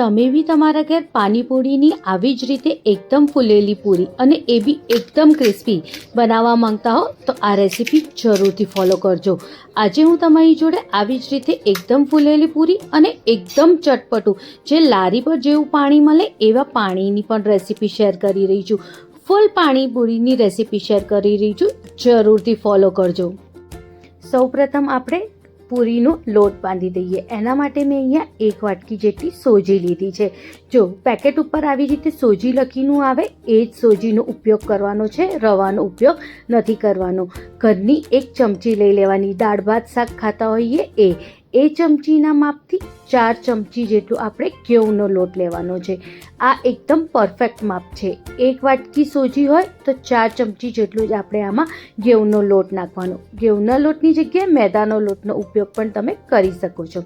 તમે બી તમારા ઘેર પાણીપુરીની આવી જ રીતે એકદમ ફૂલેલી પૂરી અને એ બી એકદમ ક્રિસ્પી બનાવવા માંગતા હો, તો આ રેસીપી જરૂરથી ફોલો કરજો. આજે હું તમારી જોડે આવી જ રીતે એકદમ ફૂલેલી પૂરી અને એકદમ ચટપટું, જે લારી પર જેવું પાણી મળે એવા પાણીની પણ રેસીપી શેર કરી રહી છું. ફૂલ પાણીપુરીની રેસીપી શેર કરી રહી છું. જરૂરથી ફોલો કરજો. સૌપ્રથમ આપણે પૂરીનો લોટ બાંધી દઈએ. એના માટે મેં અહીંયા એક વાટકી જેટલી સોજી લીધી છે. જો પેકેટ ઉપર આવી રીતે સોજી લખીનું આવે, એ જ સોજીનો ઉપયોગ કરવાનો છે. રવાનો ઉપયોગ નથી કરવાનો. ઘરની એક ચમચી લઈ લેવાની. દાળ, ભાત, શાક ખાતા હોઈએ એ. એ ચમચીના માપથી ચાર ચમચી જેટલું આપણે ઘઉંનો લોટ લેવાનો છે. આ એકદમ પરફેક્ટ માપ છે. એક વાટકી સોજી હોય તો ચાર ચમચી જેટલું જ આપણે આમાં ઘઉંનો લોટ નાખવાનો. ઘઉંના લોટની જગ્યાએ મેદાનો લોટનો ઉપયોગ પણ તમે કરી શકો છો.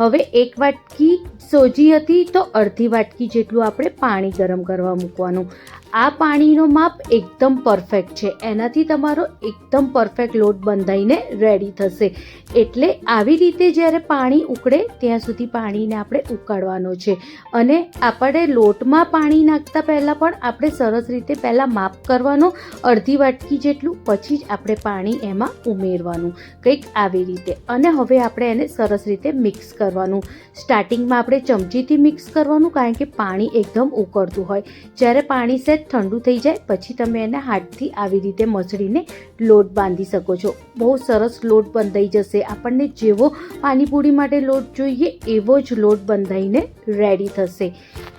હવે એક વાટકી સોજી હતી તો અડધી વાટકી જેટલું આપણે પાણી ગરમ કરવા મૂકવાનું. આ પાણીનો માપ એકદમ પરફેક્ટ છે. એનાથી તમારો એકદમ પરફેક્ટ લોટ બંધાઈને રેડી થશે. એટલે આવી રીતે જ્યારે પાણી ઉકળે, ત્યાં સુધી પાણીને આપણે ઉકાળવાનો છે. અને આપણે લોટમાં પાણી નાખતા પહેલાં પણ આપણે સરસ રીતે પહેલાં માપ કરવાનું, અડધી વાટકી જેટલું, પછી જ આપણે પાણી એમાં ઉમેરવાનું કંઈક આવી રીતે. અને હવે આપણે એને સરસ રીતે મિક્સ કરવાનું. સ્ટાર્ટિંગમાં આપણે ચમચીથી મિક્સ કરવાનું કારણ કે પાણી એકદમ ઉકળતું હોય. જ્યારે પાણી સેજ ઠંડુ થઈ જાય, પછી તમે એને હાથથી આવી રીતે મસળીને લોટ બાંધી શકો છો. બહુ સરસ લોટ બંધાઈ જશે. આપણને જેવો પાણીપુરી માટે લોટ જોઈએ, એવો જ લોટ બંધાઈને રેડી થશે.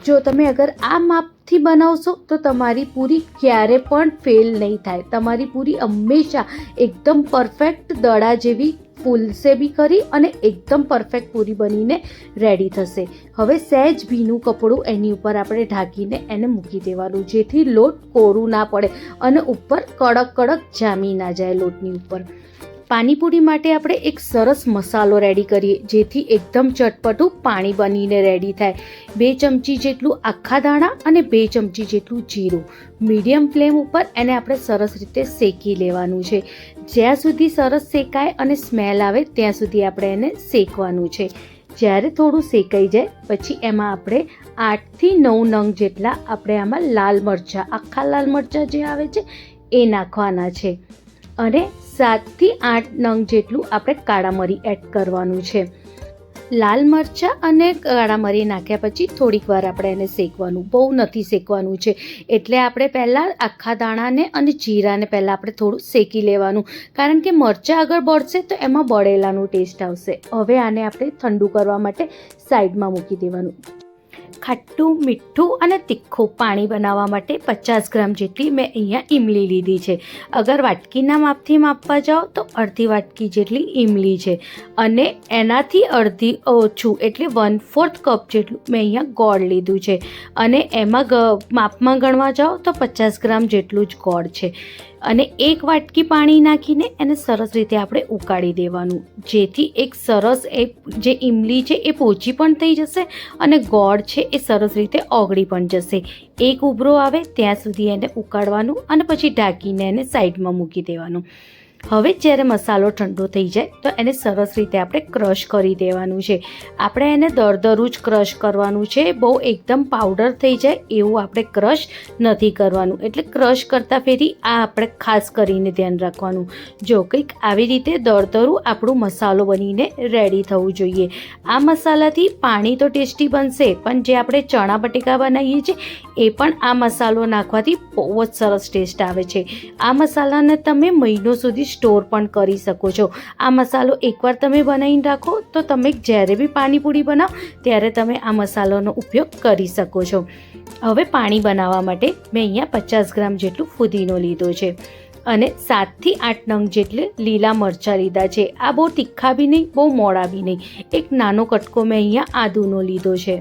જો તમે અગર આ માપથી બનાવશો, તો તમારી પૂરી ક્યારે પણ ફેલ નહીં થાય. તમારી પૂરી હંમેશા એકદમ પરફેક્ટ દડા જેવી ફૂલશે બી કરી અને એકદમ પરફેક્ટ પૂરી બનીને રેડી થશે. હવે સહેજ ભીનું કપડું એની ઉપર આપણે ઢાંકીને એને મૂકી દેવાનું, જેથી લોટ કોરું ના પડે અને ઉપર કડક કડક જામી ના જાય લોટની ઉપર. પાણીપુરી માટે આપણે એક સરસ મસાલો રેડી કરીએ, જેથી એકદમ ચટપટું પાણી બનીને રેડી થાય. બે ચમચી જેટલું આખા દાણા અને બે ચમચી જેટલું જીરું. મીડિયમ ફ્લેમ ઉપર એને આપણે સરસ રીતે શેકી લેવાનું છે. જ્યાં સુધી સરસ શેકાય અને સ્મેલ આવે, ત્યાં સુધી આપણે એને શેકવાનું છે. જ્યારે થોડું શેકાઈ જાય, પછી એમાં આપણે આઠથી નવ નંગ જેટલા આપણે આમાં લાલ મરચાં, આખા લાલ મરચાં જે આવે છે, એ નાખવાના છે. અને સાતથી આઠ નંગ જેટલું આપણે કાળા મરી એડ કરવાનું છે. લાલ મરચાં અને કાળા મરી નાખ્યા પછી થોડીક વાર આપણે એને શેકવાનું. બહુ નથી શેકવાનું છે. એટલે આપણે પહેલાં આખા દાણાને અને જીરાને પહેલાં આપણે થોડું શેકી લેવાનું. કારણ કે મરચાં આગળ બળશે તો એમાં બળેલાનું ટેસ્ટ આવશે. હવે આને આપણે ઠંડુ કરવા માટે સાઈડમાં મૂકી દેવાનું. ખાટું, મીઠું અને તીખું પાણી બનાવવા માટે પચાસ ગ્રામ જેટલી મેં અહીંયા ઈમલી લીધી છે. અગર વાટકીના માપથી માપવા જાઓ તો અડધી વાટકી જેટલી ઈમલી છે. અને એનાથી અડધી ઓછું એટલે વન ફોર્થ કપ જેટલું મેં અહીંયા ગોળ લીધું છે. અને એમાં માપમાં ગણવા જાઓ તો પચાસ ગ્રામ જેટલું જ ગોળ છે. અને એક વાટકી પાણી નાખીને એને સરસ રીતે આપણે ઉકાળી દેવાનું. જેથી એક સરસ એ જે ઈમલી છે એ પોચી પણ થઈ જશે અને ગોળ છે એ સરસ રીતે ઓગળી પણ જશે. એક ઉભરો આવે ત્યાં સુધી એને ઉકાળવાનું અને પછી ઢાંકીને એને સાઈડમાં મૂકી દેવાનું. હવે જ્યારે મસાલો ઠંડો થઈ જાય, તો એને સરસ રીતે આપણે ક્રશ કરી દેવાનું છે. આપણે એને દરદરું જ ક્રશ કરવાનું છે. બહુ એકદમ પાવડર થઈ જાય એવું આપણે ક્રશ નથી કરવાનું. એટલે ક્રશ કરતાં ફેરી આ આપણે ખાસ કરીને ધ્યાન રાખવાનું. જો કંઈક આવી રીતે દરદરું આપણું મસાલો બનીને રેડી થવું જોઈએ. આ મસાલાથી પાણી તો ટેસ્ટી બનશે, પણ જે આપણે ચણા બટેકા બનાવીએ છીએ, એ પણ આ મસાલો નાખવાથી બહુ જ સરસ ટેસ્ટ આવે છે. આ મસાલાને તમે મહિનો સુધી સ્ટોર પણ કરી શકો છો. આ મસાલો એકવાર તમે બનાવીને રાખો, તો તમે જ્યારે બી પાણીપુરી બનાવો, ત્યારે તમે આ મસાલાનો ઉપયોગ કરી શકો છો. હવે પાણી બનાવવા માટે મેં અહીંયા પચાસ ગ્રામ જેટલું ફુદીનો લીધો છે. અને સાતથી આઠ નંગ જેટલે લીલા મરચાં લીધા છે. આ બહુ તીખા બી નહીં, બહુ મોડા બી નહીં. એક નાનો કટકો મેં અહીંયા આદુનો લીધો છે.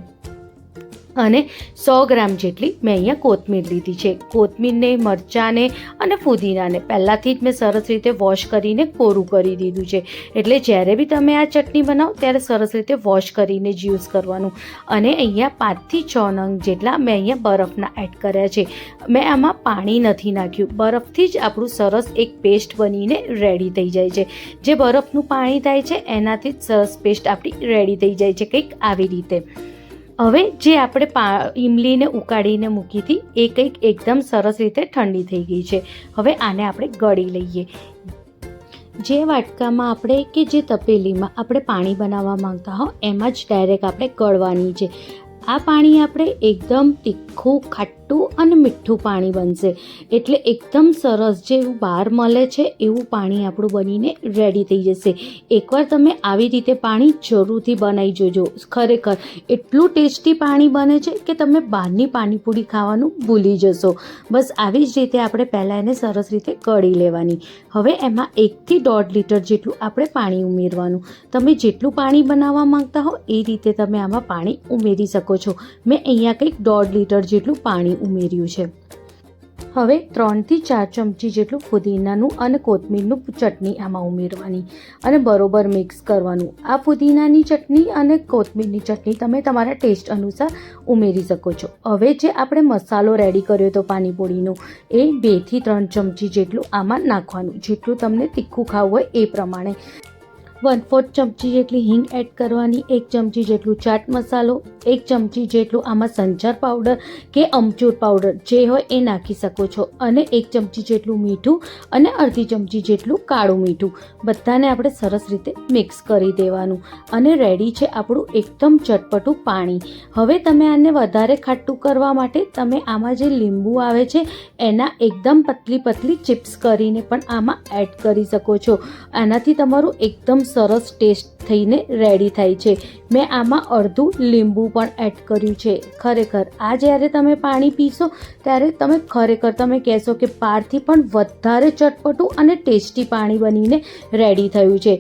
અને સો ગ્રામ જેટલી મેં અહીંયા કોથમીર લીધી છે. કોથમીરને, મરચાંને અને ફુદીનાને પહેલાંથી જ મેં સરસ રીતે વોશ કરીને કોરું કરી દીધું છે. એટલે જ્યારે બી તમે આ ચટણી બનાવો ત્યારે સરસ રીતે વોશ કરીને જ યુઝ કરવાનું. અને અહીંયા પાંચથી છ નંગ જેટલા મેં અહીંયા બરફના એડ કર્યા છે. મેં આમાં પાણી નથી નાખ્યું. બરફથી જ આપણું સરસ એક પેસ્ટ બનીને રેડી થઈ જાય છે. જે બરફનું પાણી થાય છે, એનાથી જ સરસ પેસ્ટ આપણી રેડી થઈ જાય છે કંઈક આવી રીતે. હવે જે આપણે ઇમલીને ઉકાળીને મૂકી હતી, એ કંઈક એકદમ સરસ રીતે ઠંડી થઈ ગઈ છે. હવે આને આપણે ગળી લઈએ. જે વાટકામાં આપણે કે જે તપેલીમાં આપણે પાણી બનાવવા માંગતા હો, એમાં જ ડાયરેક્ટ આપણે ગળવાની છે. આ પાણી આપણે એકદમ તીખું, ખાટું અને મીઠું પાણી બનશે. એટલે એકદમ સરસ જેવું બહાર મળે છે એવું પાણી આપણું બનીને રેડી થઈ જશે. એકવાર તમે આવી રીતે પાણી જરૂરથી બનાવી જોજો. ખરેખર એટલું ટેસ્ટી પાણી બને છે કે તમે બહારની પાણીપુરી ખાવાનું ભૂલી જશો. બસ આવી જ રીતે આપણે પહેલાં એને સરસ રીતે કળી લેવાની. હવે એમાં એકથી દોઢ લીટર જેટલું આપણે પાણી ઉમેરવાનું. તમે જેટલું પાણી બનાવવા માંગતા હો એ રીતે તમે આમાં પાણી ઉમેરી શકો છો. મેં અહીંયા કંઈક દોઢ લીટર જેટલું પાણી ઉમેર્યું છે. હવે ત્રણથી ચાર ચમચી જેટલું ફુદીનાનું અને કોથમીરનું ચટણી આમાં ઉમેરવાની અને બરોબર મિક્સ કરવાનું. આ ફુદીનાની ચટણી અને કોથમીરની ચટણી તમે તમારા ટેસ્ટ અનુસાર ઉમેરી શકો છો. હવે જે આપણે મસાલો રેડી કર્યો હતો પાણીપુરીનો, એ બેથી ત્રણ ચમચી જેટલું આમાં નાખવાનું. જેટલું તમને તીખું ખાવું હોય એ પ્રમાણે. વન ફોર્થ ચમચી જેટલી હિંગ એડ કરવાની, એક ચમચી જેટલું ચાટ મસાલો, એક ચમચી જેટલું આમાં સંચર પાવડર કે અમચૂર પાવડર જે હોય એ નાખી શકો છો. અને એક ચમચી જેટલું મીઠું અને અડધી ચમચી જેટલું કાળું મીઠું. બધાને આપણે સરસ રીતે મિક્સ કરી દેવાનું. અને રેડી છે આપણું એકદમ ચટપટું પાણી. હવે તમે આને વધારે ખાટું કરવા માટે તમે આમાં જે લીંબુ આવે છે, એના એકદમ પતલી પતલી ચિપ્સ કરીને પણ આમાં એડ કરી શકો છો. આનાથી તમારું એકદમ સરસ ટેસ્ટ થઈને રેડી થાય છે. મેં આમાં અડધું લીંબુ પણ એડ કર્યું છે. ખરેખર, આ જ્યારે તમે પાણી પીશો, ત્યારે તમે ખરેખર તમે કહેશો કે પારથી પણ વધારે ચટપટું અને ટેસ્ટી પાણી બનીને રેડી થયું છે.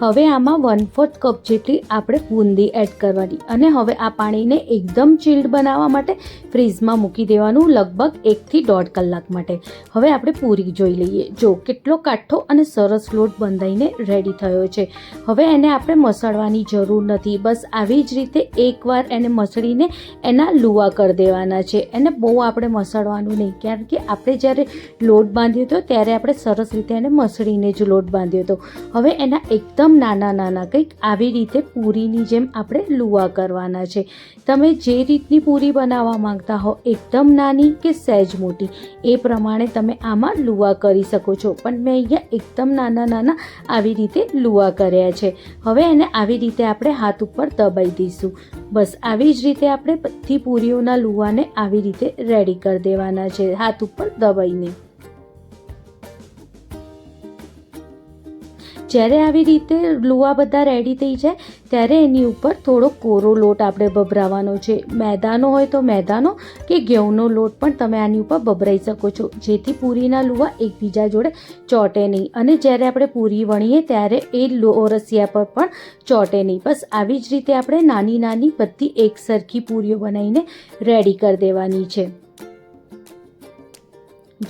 હવે આમાં વન ફોર્થ કપ જેટલી આપણે બુંદી એડ કરવાની. અને હવે આ પાણીને એકદમ ચીલ્ડ બનાવવા માટે ફ્રીઝમાં મૂકી દેવાનું લગભગ એકથી દોઢ કલાક માટે. હવે આપણે પૂરી જોઈ લઈએ. જો કેટલો કાઠો અને સરસ લોટ બંધાઈને રેડી થયો છે. હવે એને આપણે મસળવાની જરૂર નથી. બસ આવી જ રીતે એકવાર એને મસળીને એના લુવા કરી દેવાના છે. એને બહુ આપણે મસળવાનું નહીં. કારણ કે આપણે જ્યારે લોટ બાંધ્યો હતો, ત્યારે આપણે સરસ રીતે એને મસળીને જ લોટ બાંધ્યો હતો. હવે એના એકદમ નાના નાના, કંઈક આવી રીતે પૂરીની જેમ આપણે લુવા કરવાના છે. તમે જે રીતની પૂરી બનાવવા માંગતા હો, એકદમ નાની કે સહેજ મોટી, એ પ્રમાણે તમે આમાં લુવા કરી શકો છો. પણ મેં અહીંયા એકદમ નાના નાના આવી રીતે લુવા કર્યા છે. હવે એને આવી રીતે આપણે હાથ ઉપર દબાઈ દઈશું. બસ આવી જ રીતે આપણે બધી પૂરીઓના લુવાને આવી રીતે રેડી કરી દેવાના છે, હાથ ઉપર દબાઈને. જ્યારે આવી રીતે લુવા બધા રેડી થઈ જાય, ત્યારે એની ઉપર થોડો કોરો લોટ આપણે ભભરાવાનો છે. મેદાનો હોય તો મેદાનો કે ઘઉંનો લોટ પણ તમે આની ઉપર ભભરાઈ શકો છો. જેથી પૂરીના લુવા એકબીજા જોડે ચોટે નહીં. અને જ્યારે આપણે પૂરી વણીએ ત્યારે એ લોરસિયા પર પણ ચોટે નહીં. બસ આવી જ રીતે આપણે નાની નાની બધી એક સરખી પૂરીઓ બનાવીને રેડી કરી દેવાની છે.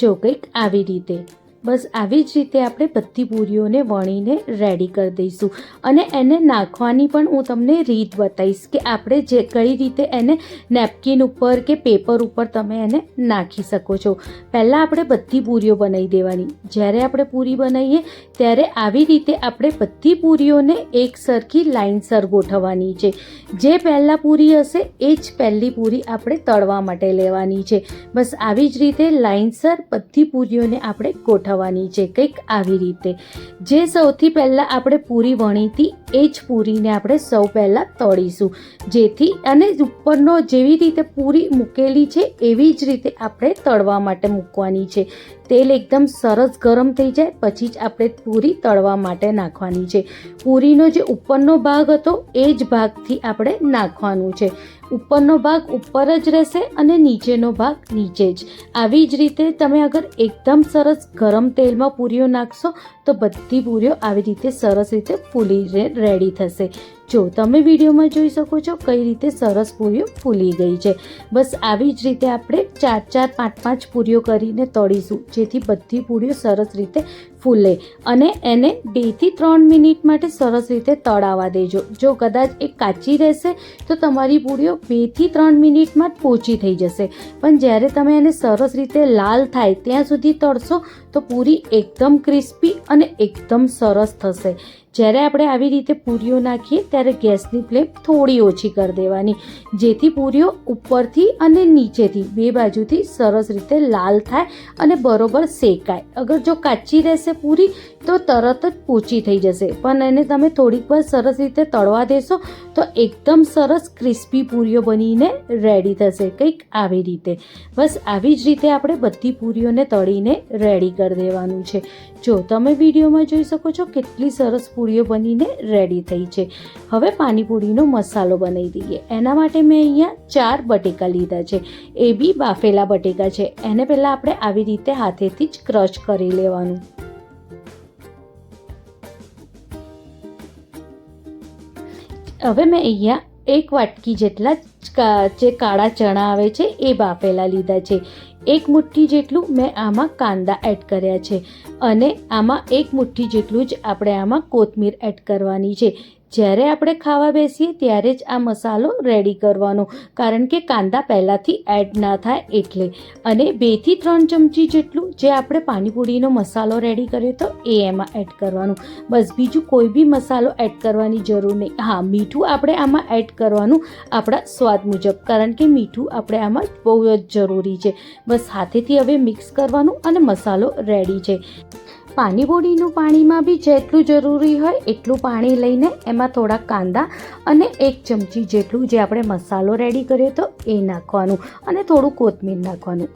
જો કંઈક આવી રીતે બસ આવી જ રીતે આપણે બધી પૂરીઓને વણીને રેડી કરી દઈશું. અને એને નાખવાની પણ હું તમને રીત બતાવીશ કે આપણે જે કઈ રીતે એને નેપકિન ઉપર કે પેપર ઉપર તમે એને નાખી શકો છો. પહેલાં આપણે બધી પૂરીઓ બનાવી દેવાની. જ્યારે આપણે પૂરી બનાવીએ, ત્યારે આવી રીતે આપણે બધી પૂરીઓને એક સરખી લાઇનસર ગોઠવવાની છે. જે પહેલાં પૂરી હશે, એ જ પહેલી પૂરી આપણે તળવા માટે લેવાની છે. બસ આવી જ રીતે લાઇનસર બધી પૂરીઓને આપણે ગોઠવ થવાની છે કંઈક આવી રીતે. જે સૌથી પહેલાં આપણે પૂરી વણી હતી, એ જ પૂરીને આપણે સૌ પહેલાં તળીશું. જેથી અને ઉપરનો જેવી રીતે પૂરી મૂકેલી છે, એવી જ રીતે આપણે તળવા માટે મૂકવાની છે. તેલ એકદમ સરસ ગરમ થઈ જાય, પછી જ આપણે પૂરી તળવા માટે નાખવાની છે. પૂરીનો જે ઉપરનો ભાગ હતો, એ જ ભાગથી આપણે નાખવાનું છે. ઉપરનો ભાગ ઉપર જ રહેશે અને નીચેનો ભાગ નીચે જ. આવી જ રીતે તમે અગર એકદમ સરસ ગરમ તેલમાં પૂરીઓ નાખશો, તો બધી પૂરીઓ આવી રીતે સરસ રીતે ફૂલી રેડી થશે. જો તમે વિડીયોમાં જોઈ શકો છો કઈ રીતે સરસ પૂરીઓ ફૂલી ગઈ છે. બસ આવી જ રીતે આપણે ચાર ચાર, પાંચ પાંચ પૂરીઓ કરીને તળીશું, જેથી બધી પૂરીઓ સરસ રીતે ફૂલે અને એને બેથી ત્રણ મિનિટ માટે સરસ રીતે તળાવા દેજો. જો કદાચ એ કાચી રહેશે, તો તમારી પૂરીઓ બેથી ત્રણ મિનિટમાં પોચી થઈ જશે. પણ જ્યારે તમે એને સરસ રીતે લાલ થાય ત્યાં સુધી તળશો તો પૂરી એકદમ ક્રિસ્પી અને એકદમ સરસ થશે. જ્યારે આપણે આવી રીતે પૂરીઓ નાખીએ, ત્યારે ગેસની ફ્લેમ થોડી ઓછી કરી દેવાની. જેથી પૂરીઓ ઉપરથી અને નીચેથી, બે બાજુથી સરસ રીતે લાલ થાય અને બરોબર શેકાય. અગર જો કાચી રહેશે પૂરી, તો તરત જ પોચી થઈ જશે. પણ એને તમે થોડીક વાર સરસ રીતે તળવા દેશો, તો એકદમ સરસ ક્રિસ્પી પૂરીઓ બનીને રેડી થશે કંઈક આવી રીતે. બસ આવી જ રીતે આપણે બધી પૂરીઓને તળીને રેડી કરી દેવાનું છે. જો તમે વિડીયોમાં જોઈ શકો છો, કેટલી સરસ પૂરીઓ બનીને રેડી થઈ છે. હવે પાણીપુરીનો મસાલો બનાવી દઈએ. એના માટે મેં અહીંયા ચાર બટેકા લીધા છે. એ બી બાફેલા બટેકા છે. એને પહેલાં આપણે આવી રીતે હાથેથી જ ક્રશ કરી લેવાનું. હવે મેં અહીંયા એક વાટકી જેટલા જે કાળા ચણા આવે છે, એ બાફેલા લીધા છે. એક મુઠ્ઠી જેટલું મેં આમાં કાંદા એડ કર્યા છે. અને આમાં એક મુઠ્ઠી જેટલું જ આપણે આમાં કોથમીર એડ કરવાની છે. જ્યારે આપણે ખાવા બેસીએ ત્યારે જ આ મસાલો રેડી કરવાનો. કારણ કે કાંદા પહેલાંથી એડ ના થાય એટલે. અને બેથી ત્રણ ચમચી જેટલું જે આપણે પાણીપુરીનો મસાલો રેડી કર્યો હતો એ એમાં એડ કરવાનું. બસ બીજું કોઈ બી મસાલો એડ કરવાની જરૂર નહીં. હા, મીઠું આપણે આમાં એડ કરવાનું આપણા સ્વાદ મુજબ. કારણ કે મીઠું આપણે આમાં બહુ જ જરૂરી છે. બસ હાથેથી હવે મિક્સ કરવાનું અને મસાલો રેડી છે. પાણીપુરીનું પાણીમાં બી જેટલું જરૂરી હોય એટલું પાણી લઈને એમાં થોડા કાંદા અને એક ચમચી જેટલું જે આપણે મસાલો રેડી કર્યો હતો એ નાખવાનું અને થોડું કોથમીર નાખવાનું.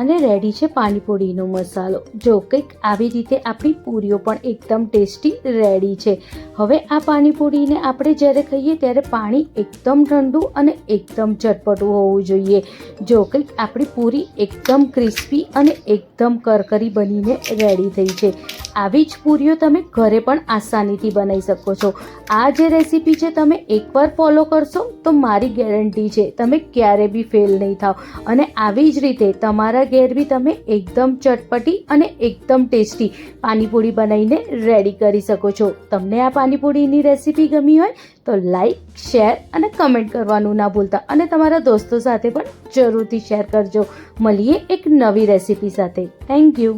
અને રેડી છે પાણીપુરીનો મસાલો. જો કંઈક આવી રીતે આપણી પૂરીઓ પણ એકદમ ટેસ્ટી રેડી છે. હવે આ પાણીપુરીને આપણે જ્યારે ખાઈએ ત્યારે પાણી એકદમ ઠંડુ અને એકદમ ચટપટું હોવું જોઈએ. જો કંઈક આપણી પૂરી એકદમ ક્રિસ્પી અને એકદમ કરકરી બનીને રેડી થઈ છે. આવી જ પૂરીઓ તમે ઘરે પણ આસાનીથી બનાવી શકો છો. આ જે રેસીપી છે તમે એકવાર ફોલો કરશો તો મારી ગેરંટી છે, તમે ક્યારે બી ફેલ નહીં થાવ. અને આવી જ રીતે તમારા ઘેર બી તમે એકદમ ચટપટી અને એકદમ ટેસ્ટી પાણીપુરી બનાવીને રેડી કરી શકો છો. તમને આ પાણીપુરીની રેસીપી ગમી હોય તો લાઈક શેર અને કમેન્ટ કરવાનું ના ભૂલતા. અને તમારા દોસ્તો સાથે પણ જરૂરથી શેર કરજો. મળીએ એક નવી રેસીપી સાથે. Thank you